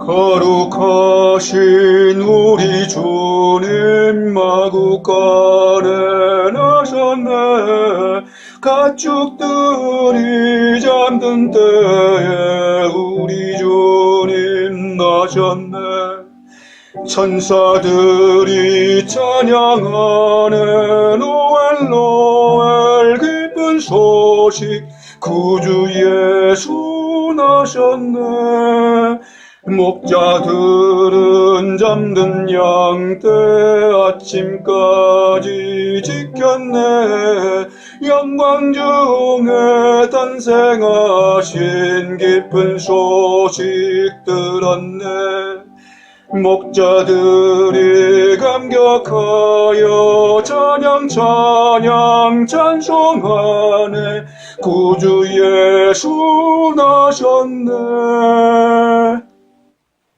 거룩하신 우리 주님 마구간에 나셨네. 가축들이 잠든 때에 우리 주님 나셨네 천사들이 찬양하네 노엘 노엘 기쁜 소식 구주 예수 나셨네. 목자들은 잠든 양떼 아침까지 지켰네. 영광 중에 탄생하신 기쁜 소식 들었네 목자들이 감격하여 찬양 찬양 찬송하네. 구주 예수 나셨네